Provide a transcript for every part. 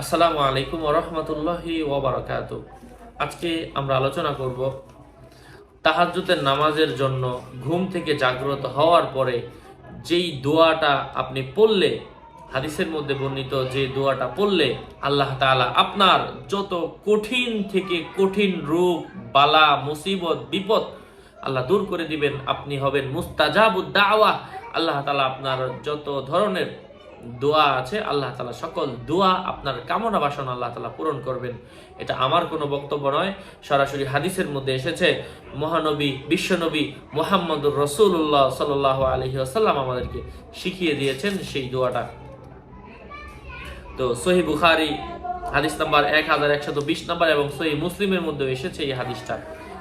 আসসালামু আলাইকুম রহমতুল্লাহি ওবরাকাত। আজকে আমরা আলোচনা করব তাহাজ্জুতের নামাজের জন্য ঘুম থেকে জাগ্রত হওয়ার পরে যেই দোয়াটা আপনি পড়লে, হাদিসের মধ্যে বর্ণিত যে দোয়াটা পড়লে আল্লাহ তাআলা আপনার যত কঠিন থেকে কঠিন রোগ, বালা, মুসিবত, বিপদ আল্লাহ দূর করে দিবেন, আপনি হবেন মুস্তাজাবুদ দাওয়া। আল্লাহ তাআলা আপনার যত ধরনের দোয়া আছে, আল্লাহ তালা সকল দোয়া আপনার কামনা বাসনা আল্লাহ তালা পূরণ করবেন। এটা আমার কোনো বক্তব্য নয়, সরাসরি হাদিসের মধ্যে এসেছে, মহানবী, বিশ্বনবী মোহাম্মদুর রসুল্লাহ সাল আলহি আসাল্লাম আমাদেরকে শিখিয়ে দিয়েছেন সেই দোয়াটা। তো সহি বুখারি, হাদিস নাম্বার এক হাজার একশত বিশ নাম্বার এবং সহি মুসলিমের মধ্যে এসেছে এই হাদিসটা।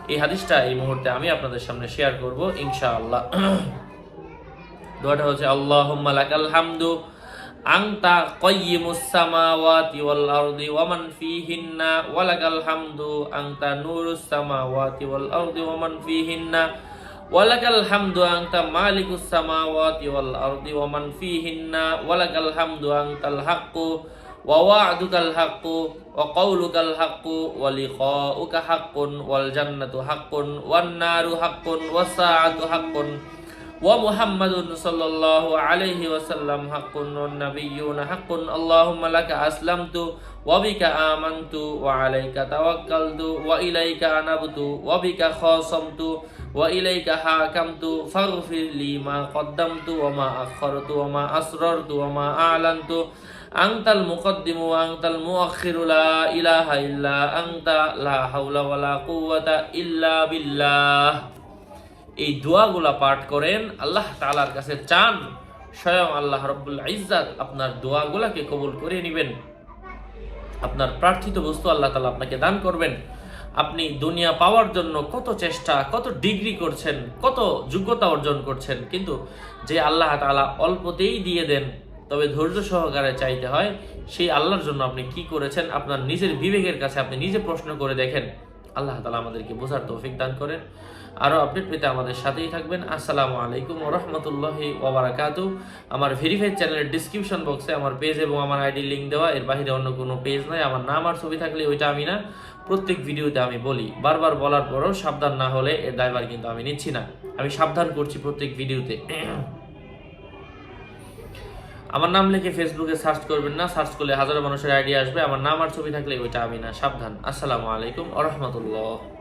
এই হাদিসটা এই মুহূর্তে আমি আপনাদের সামনে শেয়ার করব, ইনশাআল্লাহ। দোয়াটা হচ্ছে আল্লাহ হামদু আংতা কয়্যিমুসসামাওয়াতি ওয়াল আরদি ওয়া মান ফীহিন্না ওয়া লাকাল হামদু, আংতা নূরুস সামাওয়াতি ওয়াল আরদি ওয়া মান ফীহিন্না ওয়া লাকাল হামদু, আংতা মালিকুস সামাওয়াতি ওয়াল আরদি ওয়া মান ফীহিন্না ওয়া লাকাল হামদু, আংতাল হাক্কু ওয়া ওয়া'দুকাল হাক্কু ওয়া কাওলুকাল হাক্কু ওয়া লিকাউকা হাক্কুন ওয়াল জান্নাতু হাক্কুন ওয়ান নারু হাক্কুন ওয়াস সাআতু হাক্কুন ومحمد صلى الله عليه وسلم حق والنبيون حق اللهم لك أسلمت وبك آمنت وعليك توكلت وإليك أنبت وبك خاصمت وإليك حاكمت فاغفر لي ما قدمت وما أخرت وما أسررت وما أعلنت أنت المقدم وأنت المؤخر لا إله إلا أنت لا حول ولا قوة إلا بالله এই দোয়াগুলা পাঠ করেন, আল্লাহ তালার কাছে চান স্বয়ং আল্লাহ রব্বুল ইজ্জাত আপনার দোয়াগুলাকে কবুল করে নেবেন। আপনার প্রার্থিত বস্তু আল্লাহ তালা আপনাকে দান করবেন। আপনি দুনিয়া পাওয়ার জন্য কত চেষ্টা, কত ডিগ্রি করছেন, কত যোগ্যতা অর্জন করছেন, কিন্তু যে আল্লাহ তাআলা অল্পতেই দিয়ে দেন, তবে ধৈর্য সহকারে চাইতে হয়, সেই আল্লাহর জন্য আপনি কি করেছেন, আপনার নিজের বিবেকের কাছে আপনি নিজে প্রশ্ন করে দেখেন। আল্লাহ তালা আমাদেরকে বোঝার তৌফিক দান করেন। আরও আপডেট পেতে আমাদের সাথেই থাকবেন। আসসালামু আলাইকুম রহমতুল্লাহি ওবরাকাতু আমার ভেরিফাইড চ্যানেলের ডিসক্রিপশন বক্সে আমার পেজ এবং আমার আইডি লিঙ্ক দেওয়া। এর বাইরে অন্য কোনো পেজ নাই। আমার নাম আর ছবি থাকলে ওইটা আমি না। প্রত্যেক ভিডিওতে আমি বলি। বারবার বলার পরও সাবধান না হলে এর দায়ভার কিন্তু আমি নিচ্ছি না। আমি সাবধান করছি প্রত্যেক ভিডিওতে আমার নাম লিখে ফেসবুকে সার্চ করবেন না সার্চ করলে হাজারো মানুষের আইডিয়া আসবে। আমার নাম আর ছবি থাকলে ওইটা আমি না, সাবধান। আসসালামু আলাইকুম আ রহমতুল্লাহ।